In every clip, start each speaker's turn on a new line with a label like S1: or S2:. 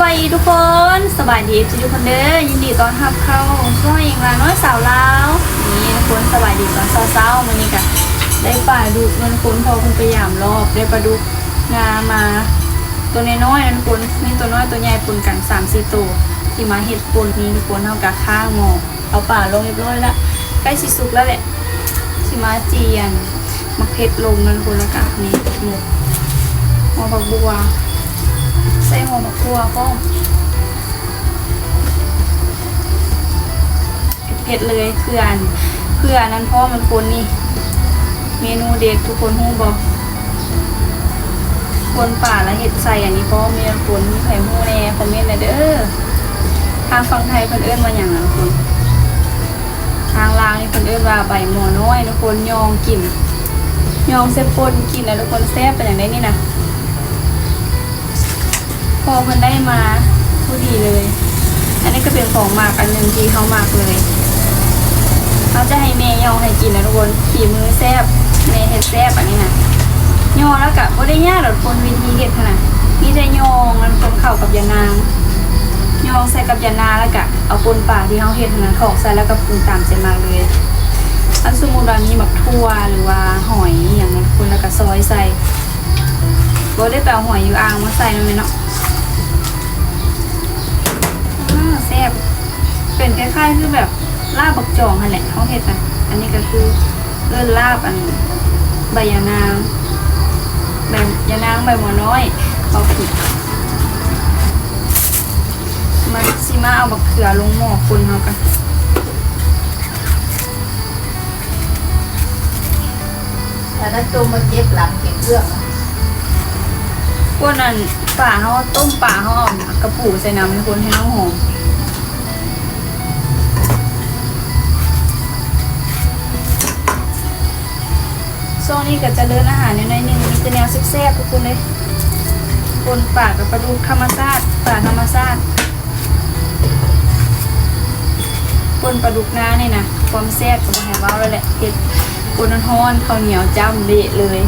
S1: บายดีทุกคนสบายดีทุกคนเด้อยินดีต้อนรับเข้าช่วยอย่างลาน้อยสาวลาวนี่ทุกคนสบายดีตอนเช้าๆมื้อนี้ก็ได้ป่าดุเงินคุณพอคุณไปยามรอบได้ปลาดุกงามาตัวน้อยๆนั่นคุณนี่ตัวน้อยตัวใหญ่ปนกันสามสี่ตัวที่มาเห็ดปนนี้ทุกคนเท่ากับข้าวหมอเอาป่าลงเรียบร้อยแล้วใกล้สิสุกแล้วแหละที่มาเจียนมักเผ็ดลงนั่นคุณแล้วกับนี่หมูหัวบักบัว ใส่หัวบักบัวก็เผ็ดเลยเพื่อนเพื่อนนั้นพ่อมันคนนี่ เมนูเด็ดทุกคนหูบอกคนป่าและเห็ดใส่อันนี้พ่อเมียคนมีไข่หูแน่คอมเมนต์เลยเด้อทางฝั่งไทยเพิ่นเอิ้นว่าอย่างนั้นคนทางลาวนี่เพิ่นเอิ้นว่าใบหมอน้อยทุกคนยองกินยองเซปนกินนะทุกคนแซ่บเป็นอย่างไรนี่นะ พอเพิ่นได้มาผู้ดีเลย อันนี้ก็เป็นของมากอันหนึ่งที่เขามากเลยเขาจะให้แม่ย่อให้กินนะทุกคนฝีมือแซบแม่เห็ดแซบอันนี้นะย่อแล้วกะบ่ได้ยากหรอกคนวิธีเห็ดขนาดมีแต่ย่องมันคนเข้ากับยานางย่องใส่กับยานาแล้วกะเอาปนป่าที่เขาเห็ดขนาดของใส่แล้วก็ปรุงตามใจมาเลยอันสมมุติว่ามีหมักทั่วหรือว่าหอยอย่างนั้นคุณแล้วก็ซอยใส่บ่ได้แปลหอยอยู่อ่างมาใส่นั่นเลยเนาะ อ่า แซ่บเป็นคล้ายๆคือแบบลาบบักจองนั่นแหละเขาเห็ดอะอันนี้ก็คือเอิ้นลาบอันใบยานางใบยานางใบหมอน้อยเอาผิดมาซิมาเอาบักเขือลงหม้อคนเขากัน
S2: แต่ถ้าตัวมาเจ็บหลังเก็บเรื่องอะ
S1: พวกนั้นป่าเขาต้มป่าเขาเอากระปูใส่น้ำให้คนให้น้ำหอม ช่วงนี้ก็จะเลินอาหารในอยๆหนึงมีแต่แนวแซ่บๆทุกคนเลยคนป่ากับปลาดุกธรรมชาติป่าธรรมชาติคนปลาดุกน้าเนี่ยนะความแซ่บกับแฮว้าวแล้วแหละเผ็ดคนฮ้อนๆข้าวเหนียวจ้ำเละเลย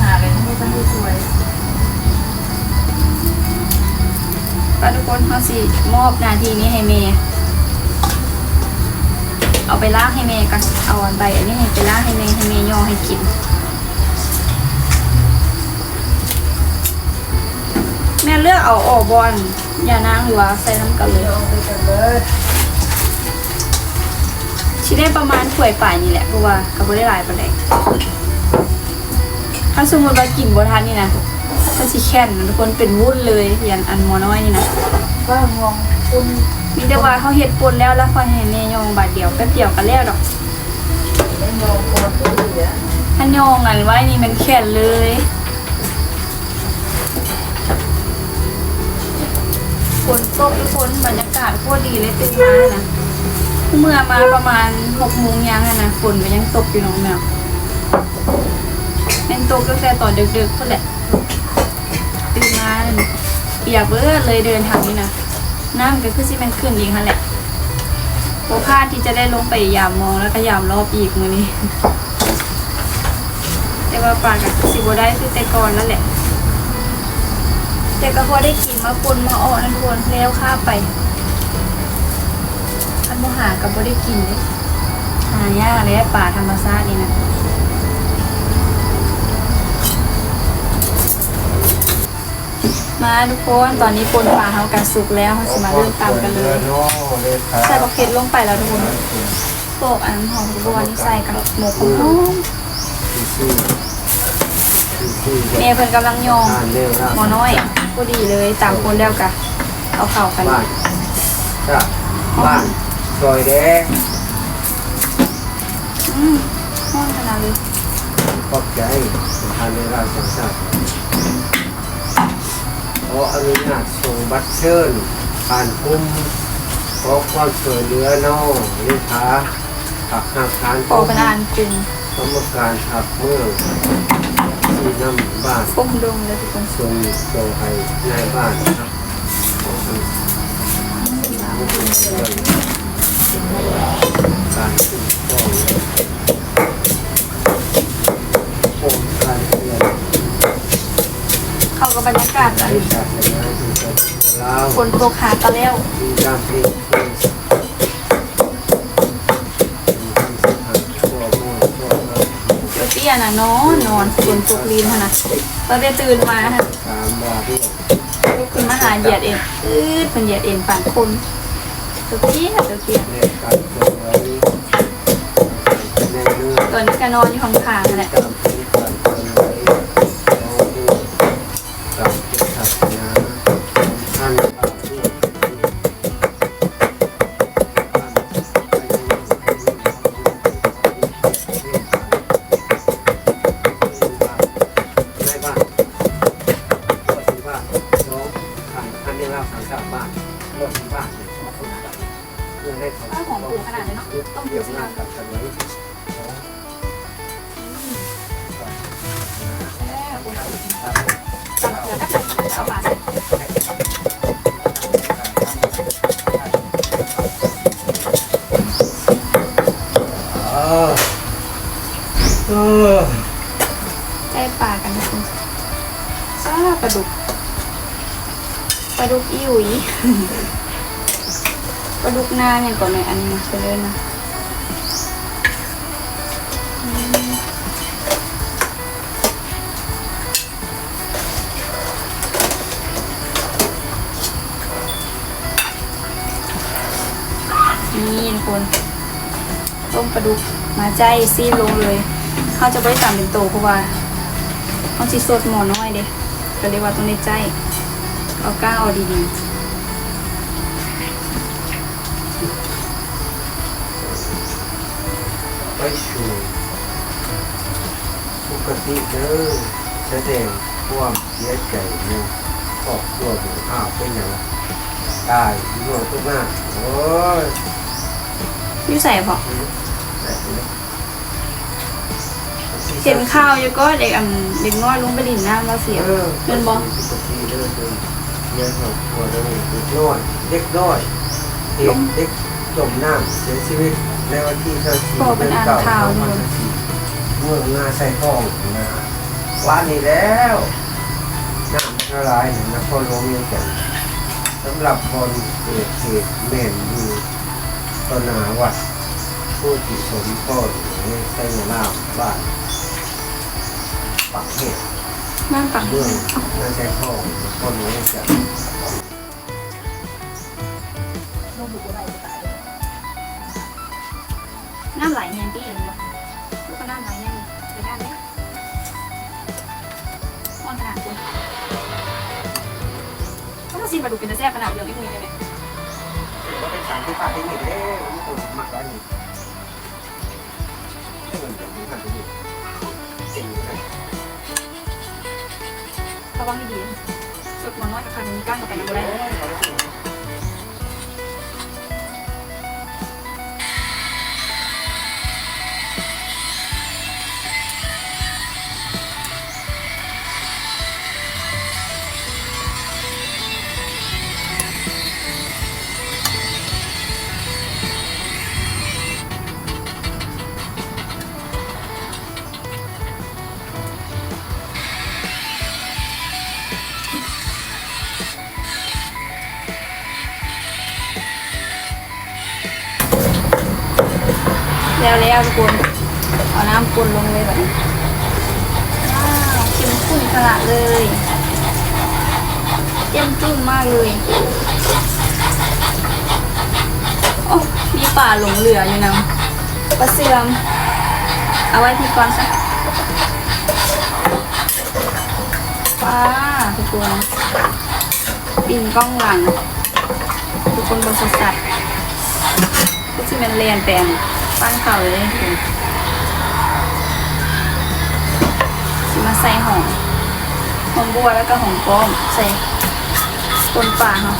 S2: หาอะไรไม่ต้องดูสวย
S1: ป้าทุกคนเขาสิมอบหน้าที่นี้ให้เมย์ เอาไปล้างให้เมย์กันเอาอันใบอันนี้ให้ไปล้างให้เมย์ให้เมย์ย่อให้กินแม่เลือกเอาออกบอลอย่านางหรือว่าใส่น้ำกันเลย
S2: เดี๋ยวเอไปกันเลย
S1: ชิ้นได้ประมาณถ้วยป่ายนี่แหละเพราะว่าเขาไม่ได้หลายปานใดถ้าสมมติว่ากินบทันนี่นะถ้าสิแค่นทุกคนเป็นวุ้นเลยอยันอันมอน้อยนี่นะ
S2: ก็มองคุณ
S1: มีแต่ว่าเขาเห็ดปนแล้วแล้วคอยให้เนยองบาดเดียวแป๊บเดียวก็แล้วดอก
S2: ได้มองคนผู้เหลือ
S1: ถ้ายองอันไว้นี่มันแข็งเลยฝนตกทุกคนบรรยากาศโคตรดีเลยตื่นมานะเมื่อมาประมาณหกโมงยังอะนะฝนก็ยังตกอยู่น้องแมวเป็นตกตั้งแต่ตอนดึกๆก็แหละตื่นมาเอียเปียกเบิดเลยเดินทางนี้นะ น้ำก็คือสิมันขึ้นอีกฮะแหละโอพลาดที่จะได้ลงไปยามมองแล้วก็ยามรอบอีกมือนี้ แต่ว่าปลากับสิบได้คือแต่ก่อนแล้วแหละ แต่ก็พอได้กินมาปนมาออนั่นทวนแล้วข้าไป อันโมหากับพอได้กินเลยหายากเลยป่าธรรมชาตินี่นะ มาทุกคนตอนนี้ปนปลาเขากันสุกแล้วเขาจะมาเริ่มตำกันเลย ใส่บักเก็ตลงไปแล้วทุกคนโปกอันหอมบัวนี่ใส่กับหมูของหอมเมย์เพิ่นกำลังยองหมอน้อยก็ดีเลยตามคนแล้วกะเอาเข่ากัน
S3: บ้านจ้ะบ้านซอยแดง
S1: อืมห้องขนาดเลย
S3: ขอบใจทานในราชสาข ออนุญาตส่งบัตรเชิญผ่านคุ้มขอความช่วยเหลือน้องเลขาผักห้าคาน
S1: โปเป็นอ่านกลุ่ม
S3: กรรมการผักเมืองที่นำบ้าน
S1: ก้มดงเลยทุกคน
S3: ส่งโจให้นายบ้านครับขอให้เรื่องการคุ้มครองผมการเรียนา
S1: กาศอะ
S3: ที่ศาสนาศาสนาลาว
S1: ฝนตกหาตะแล้ว
S3: มีด้านที่เป็นมีคำสัมพันธ์ตัวมูลตัวเงิน
S1: เดี๋ยวเตี้ยนะนอนนอนฝนตกลีนขนาดตอนได้ตื่นมาฮะลุกขึ้นมาหาเหยียดเองอืดเป็นเหยียดเองปั่นคนตัวเตี้ยตัวเตี้ย
S3: เลขการเกิดไว้ในเรื่อง
S1: ตอนนี้ก็นอนอยู่ข้างๆนั่นแหละ ปลาดุ
S3: ก
S1: ปลาดุกอิ๋วอีปลาดุกนาเนี่ยก่อนหน่อยอันนี้นะไปเลยนะอืมนี่ทุกคนต้มปลาดุกมาใจซีดลงเลยเขาจะไม่ได้ตามเป็นโตเพราะว่าเขาสิสดหมอน้อยเด้ ก็เรียกว่าต้องได้ใจ เอาก้าวเอาดี
S3: ไปสู่ปกติเด้อแสดงความเสียใจอยู่ครอบครัวของอ้าวเป็นอย่างตายอยู่ทุกหน้าโอ้ย
S1: ๆอยู่ใส่พอ
S3: เห็
S1: นข้าวอยู่ก็เด็กอันเด็กน้อยลงไปดินน้ำแล้วเสีย
S3: เออ
S1: เงินบอ
S3: ปกติเด้อเด้อเลี้ยงครอบครัวเด้อเด็กน้อยเด็กน้อยเด็กเด็กจมน้ำเสียชีวิตในวันที่เท่าสี่
S1: พอเป็นอ่านข่าวอยู่
S3: เมื่อหน้าใส่ท้องนะวันนี้แล้วน้ำละลายนครหลวงเวียงจันทน์สำหรับคนเกิดเหตุเมนอยู่ตอนหนาวัดผู้ที่สมก็ในไซยาลาวบ้าน ปักเหตุ
S1: นั่งปัก
S3: เมืองหน้าใส่ท้องนครหลวงเวียงจันทน์
S1: น้ำไหลเงี้ยพี่เองวะลูกก็น้ำไหลเงี้ยไปด้านนี้อ่อนขนาดคุณก็ต้องซีนปลาดุกเป็นตะแซ่บขนาดเดียวไม่มีเลยเนี่ย
S3: ก็เป็นสารที่ฝากให้หนึ่งเด้อนี่ตัวหมักไว้หนึ่งให้เงินจากนี้ผ่านไปห
S1: ระวังให้ดีสุดมอนน้อยกับคันมีก้านกับไปน้ำได้ แล้วทุกคนเอาน้ำปนลงเลยแบบนี้ว้าวเข้มข้นขนาดเลยเจ้มจุ้มมากเลยโอ้มีป่าหลงเหลืออยู่นะปลาเสื่อมเอาไว้พี่ก่อนสักปลาทุกคนปินกล้องหลัง ทุกคนบนสดสัตว์ก็จะเป็นเรียนแปลง ปั้นเข่าเลยทุกคนสิมาใส่หอมหอมบัวแล้วก็หอมป้อมใส่ปนปลาเนาะ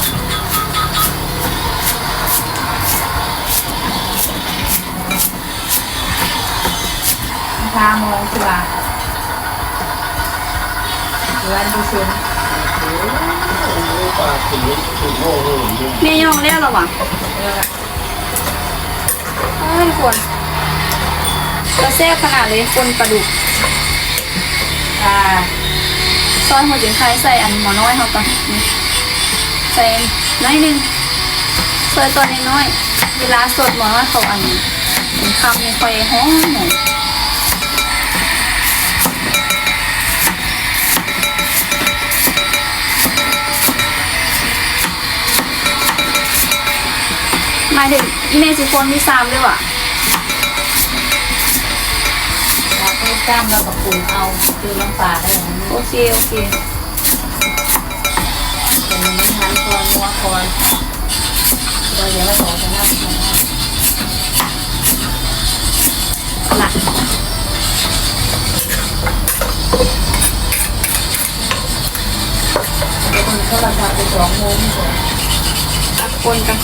S1: พามองคือว่า
S2: วันที่สิบ
S3: ปลาถึงถึงโง่ยุ่ง
S1: แม่ย่องแล้วเหรอวะ ทุกคนเราแซ่บขนาดเลยคนปลาดุก
S2: อ่า
S1: ซอยหัวจิ๋งไทยใส่อันหมอน้อยเขาก่อนนี่ใส่น้อยหนึงซอยตัวน้อยเวลาสดหมอน้อยเขาอันนี้เป็นคำนี่ค่อยหอมหน่อย หมายถึงอีเมจิโฟนที่สามด้วยว่ะ
S2: เราก็จ้ำแล้วก็ปรุงเอาคือน้ำปลาได้อย่างนี้
S1: โอเคโอเค
S2: เป็นน้ำทานคอนนัวคอนเราเดี๋ยวเราบอกจะน้ำมัน
S1: หนัก
S2: คนก็ราคาไปสองโมงก่อน
S1: คนกัน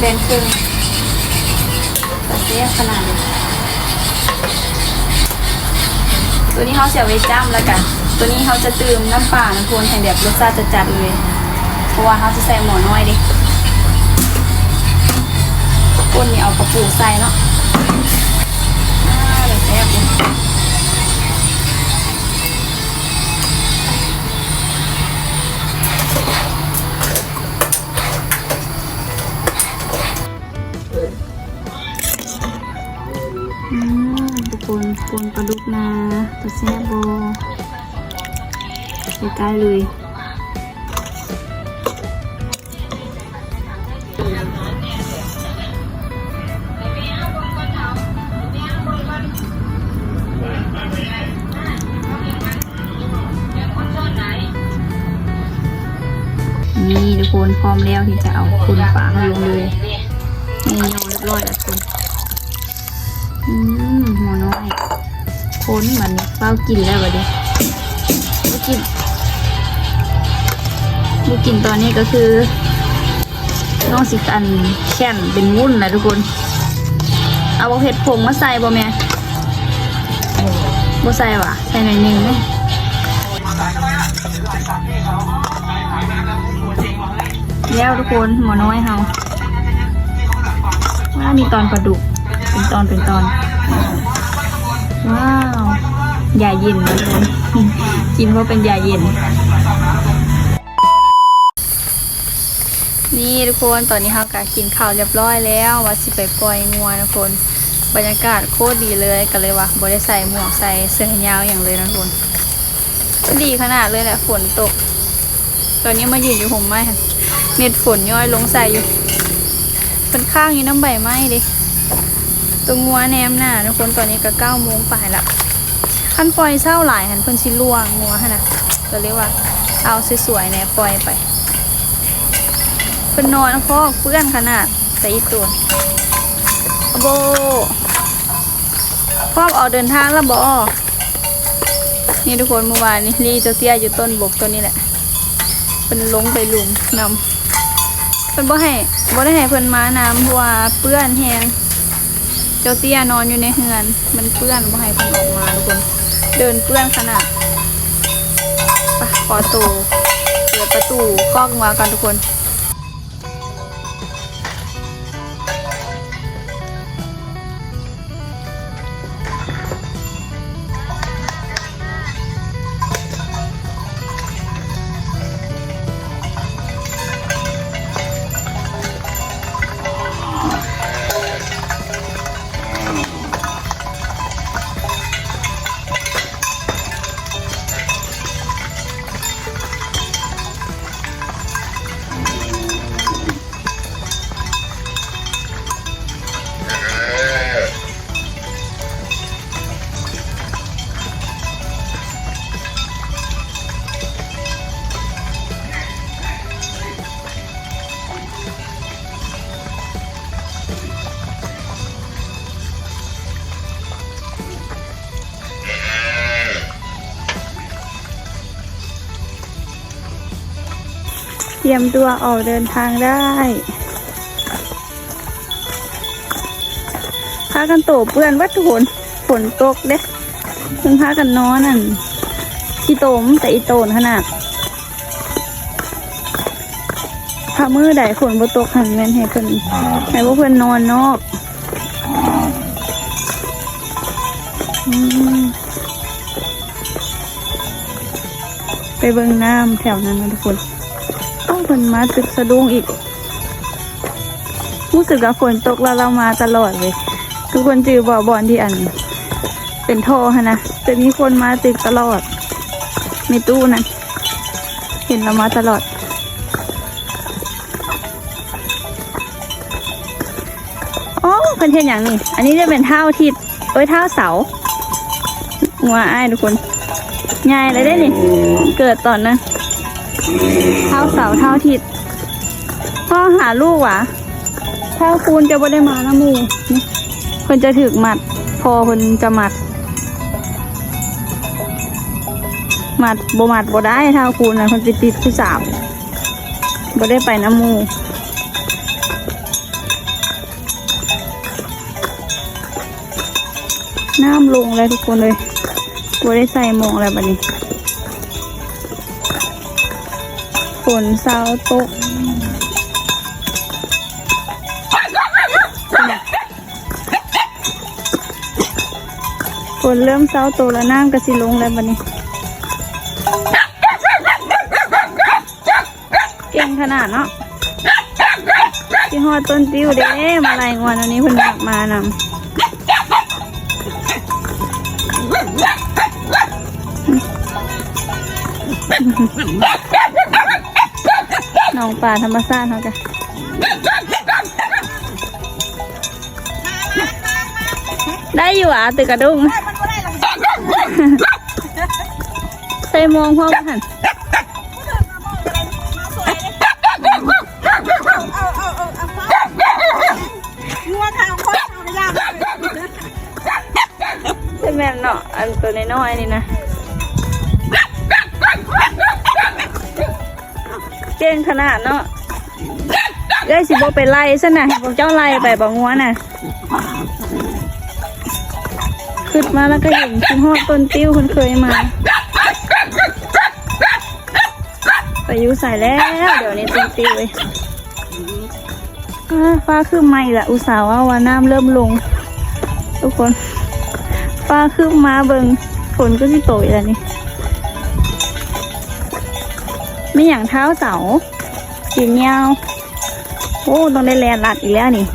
S1: เบนครึ่งตัดเสียขนาดนี้ตัวนี้เขาเสียไว้จ้ำแล้วกัน ตัวนี้เขาจะตื่มน้ำป่าน้ำพวนแห้แบบรสชาติจัดเลย เพราะว่าเขาจะใส่หมอน้อยดิก้นนี่เอากระปูใส่เนาะ ปนปลาดุกนาตัวแซ่บโบใกล้ๆเลยนี่ทุกคนพร้อมแล้วที่จะเอาคุณฝามาลงเลย นมันเป้ากินแล้วบัดนี้บ่กินบ่กินตอนนี้ก็คือน้องสิกันแข็นเป็นวุ่นนะทุกคน เอาเผ็ดผงมาใส่บ่แม่บ่ใส่ว่ะใส่หน่อยนึงไหมแล้วทุกคนหมอน้อยเฮาว่ามีตอนปลาดุกเป็นตอนเป็นตอน ว้าวใหญ่าเย็นนะทุกคนกินเพราะเป็นใหญ่าเย็น นี่ทุกคนตอนนี้เฮากะกินข้าวเรียบร้อยแล้วว่าสิไปปล่อยงัวนะทุกคนบรรยากาศโคตรดีเลยก็เลยว่าบ่ได้ใส่หมวกใส่เสื้อแขนยาวอย่างเลยนะทุกคนดีขนาดเลยแหละฝนตก ตอนนี้มายืนอยู่ห่มไม้เม็ดฝนย้อยลงใส่อยู่เป็นข้างอยู่น้ำใบไม้ดิ ตัวงัวแนมหน้าทุกคนตอนนี้ก็เก้าโมงป่ายละขั้นปล่อยเศร้าหลายหันเพิ่นชิล่วงงัวฮะนะก็เรียกว่าเอาสวยๆเนี่ยปล่อยไปเพิ่นนอนคอกเปื้อนขนาดแต่อีตัวโบพ่อออกเดินทางแล้วบอนี่ทุกคนเมื่อวานนี้รีเจ้าเตี้ยอยู่ต้นบกตัวนี้แหละเป็นลงไปหลุมนำเพิ่นบ่ให้บ่ได้ให้เพิ่นมาน้ำเพราะว่าเปื้อนแฮง เจ้าเตี้ยนอนอยู่ในเฮือน มันเปื้อนบ่ให้เพิ่นออกมาทุกคน เดินเปื้อนขนาดปะขอตูเปิดประตูคอกมากันทุกคน รียมตัวออกเดินทางได้พากันโตเปื้อนวัดทุกคนฝนตกเด้เพิ่งพากันนอนนั่นที่โตมแต่อีโตนขนาดถ้ามือใดฝนบ่ตกหันแม่นให้เพิ่นให้พวกเพิ่นนอนนอกไปเบิ่งน้ำแถวนั้นนะทุกคน ฝนมาตึกสะดุ้งอีกรู้สึกว่าฝนตกแล้วเรามาตลอดเลย ทุกคนจือบ่อบอนที่อัน เป็นท่อฮะนะจะมีคนมาตึกตลอดในตู้นั้นเห็นเรามาตลอดอ๋อเพิ่นเห็นอย่างนี้ อันนี้จะเป็นเท้าทิศเอ้ยเท้าเสาหัวอ้ายทุกคนง่ายเลยได้นี่ เกิดตอนนั้น เท้าเสาเท้าทิศพ่อหาลูกวะเท้าคูณจะบ่ได้มานะมูนี่เพิ่นจะถึกหมัด พอเพิ่นจะหมัดหมัดบ่หมัดบ่ได้เท้าคูณนะเพิ่นจะติดผู้สาวบ่ได้ไปน้ำมูน้ำลงแล้วทุกคนเลยบัได้ใส่หมองแล้วบัดนี้ นเศร้าตกฝนเริ่มเศร้าโตกแล้วน้ำก็สิลงแล้วบัดนี้ เก่งขนาดเนาะที่ฮอดต้นติ้วเด้มาลายงวนวันนี้เพิ่นอยากมานำ น้องป่าธรรมชาติเขาจ้ะได้อยู่อะตึกกระดุงใส่มองพ่อมาหันใช่แม่เนาะอันตัวน้อยๆนี่นะ เก่งขนาดเนาะเอ้ยสิบไปไล่ซะนะบอกเจ้าไล่ไปบอกงัวน่ะขึ้นมาแล้วก็เห็นคุณฮอดต้นติ้วคุณเคยมาไปยูใส่แล้ว เดี๋ยวนี้ต้นติ้วเลยฟ้าคือไม่ละอุตส่าห์ว่าว่าน้ำเริ่มลง ทุกคน ฟ้าคือมาเบิงฝนก็สิโตอีกแล้วนี่ ไม่อย่างเท้าเสาสีเงาวโอ้ต้องได้แลนลัดอีกแล้วนี่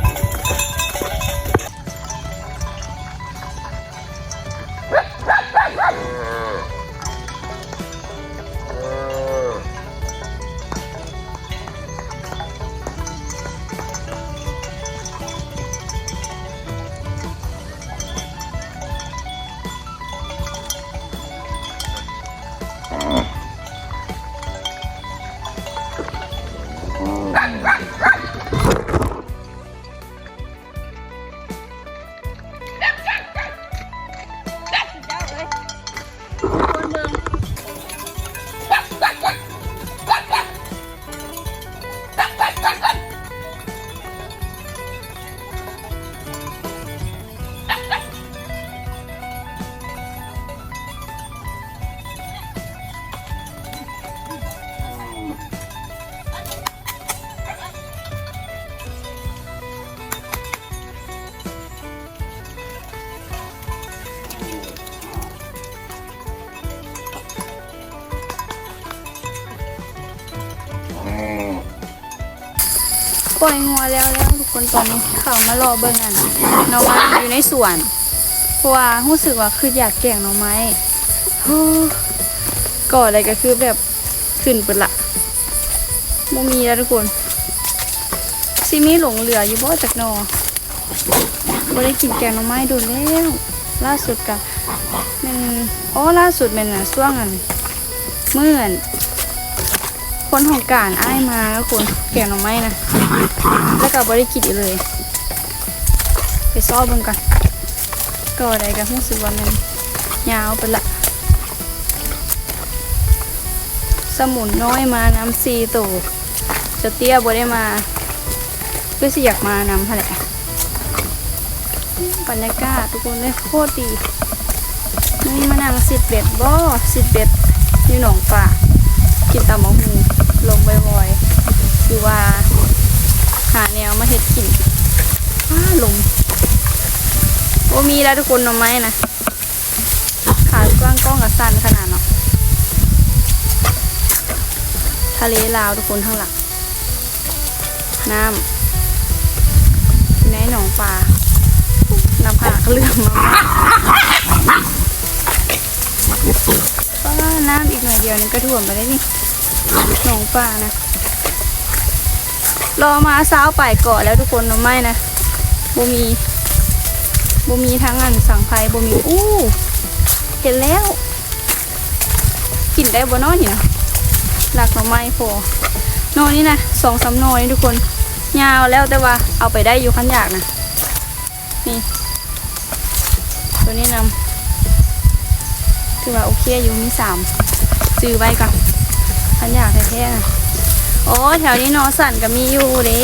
S1: แล้วแล้วทุกคนตอนนี้เขามารอเบิ่งอันน่องไม้อยู่ในสวนเพราะว่ารู้สึกว่าคืออยากแกงน่องไม้ก่ออะไรก็คือแบบขึ้นเปิดละโมมีแล้วทุกคนซิมีหลงเหลืออยู่บ่จากนอบ่ได้กินแกงน่องไม้โดูแล้วล่าสุดกับมันอ๋อล่าสุดมันน่ะช่วงอันเมื่อน คนของการอ้ายมาแล้วคนแกงหน่อไม้นะแล้วก็บริกิตอีกเลย ไปซ้อบิ่งกันก็ได้ก็รู้สึกว่ามันยาวไปละ สมุนน้อยมาน้ำซีโตวจะเตี้ยบ่ได้มาก็สิอยากมานำค่ะแหละบรรยากาศทุกคนเลยโคตรดีนี่มานั่งสิดเบ็ดบ่สิดเบ็ดอยู่หนองป่ากินตำมะฮู ลงบ่อยๆอยู่ว่า หาแนวมาเห็ดกินว้าลมโอ้มีแล้วทุกคนหน่อไม้นะขากว้างกล้องกับสันขนาดเนาะะเลลาวทุกคนข้างหลังน้ำอยู่ในหนองปลาน้ำผากเรื่องมาป้าน้ำอีกหน่อยเดียวนึงก็ท่วมไปได้วนี่ หนองปลานะ รอมาเช้าไปเกาะแล้วทุกคนเนาะไม่นะบ่มีบ่มีทั้งอันสังไฟบ่มีอู้เห็นแล้ว กินได้บ่นอนี่นะหลักหน่อไม้พอนอนนี่นะสองสามนอนี่ทุกคน ยาวแล้วแต่ว่าเอาไปได้อยู่ขั้นอยากนะนี่ตัวนี้นำถือว่าโอเคอยู่มีสามซื้อไว้ก่อน ขันอยากแท้ๆนะโอ้แถวนี้นอสันก็มีอยู่เด้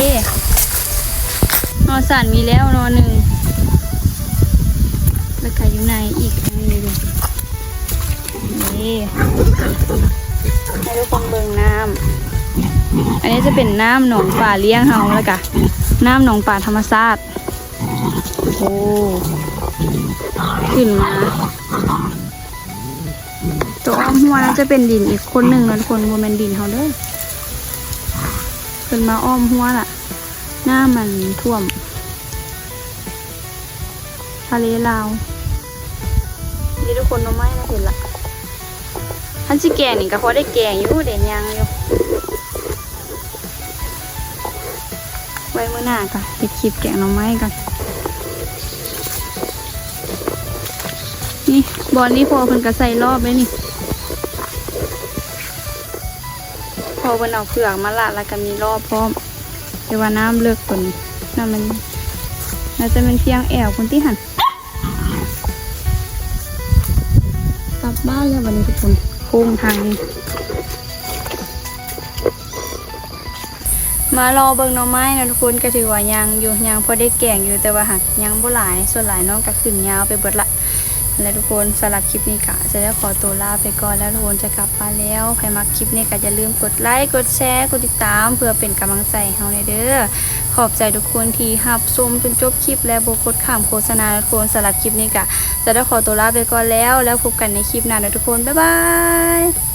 S1: นอสันมีแล้วนอหนึ่งแล้วก็อยู่ในอีกอันนี้ดูนี่ให้ทุกคนเบิ่งน้ำอันนี้จะเป็นน้ำหนองป่าเลี้ยงเฮาแล้วก็น้ำหนองป่าธรรมชาติโอ้ขึ้นมา ตัวอ้อมหัวน่าจะเป็นดินอีกคนหนึ่งนะทุกคนโมเมนดินเขาเด้อขึ้นมาอ้อมหัวล่ะ หน้ามันท่วม ทะเลลาวนี่ทุกคนน้องไม้นะเห็นละทันสิแกงนี่ก็พอได้แกงอยู่เด่นยังอยู่ไว้เมื่อหน้าก็เห็ดคลิปแกงน้องไม้กันนี่บอลนี้พอเพิ่นก็ใส่รอบไว้นี่ อเพิ่นเอาเผือกมาละแล้วก็มีรอบพร้อมแต่ว่าน้ำเลือกคนนี้น้ำมันน่าจะเป็นเพียงแอวคนที่หันกลับบ้านแล้ววันนี้ทุกคนโค้งทางนี้มารอเบิ่งหน่อไม้นะทุกคนก็ถือว่ายังอยู่ยังพอได้แก่งอยู่แต่ว่าหักยังบ่หลายส่วนหลายน้องก็ขึ้นยาวไปเบิดละ และทุกคนสำหรับคลิปนี้กะจะได้ขอตัวลาไปก่อนแล้วทุกคนจะกลับมาแล้วใครมักคลิปนี้ก็อย่าลืมกดไลค์กดแชร์กดติดตาม เพื่อเป็นกำลังใจให้เราในเด้อขอบใจทุกคนที่รับชมจนจบคลิปและโบกดข้ามโฆษณาทุกคนสำหรับคลิปนี้กะจะได้ขอตัวลาไปก่อนแล้ว แล้วพบกันในคลิปหน้านะทุกคนบ๊ายบาย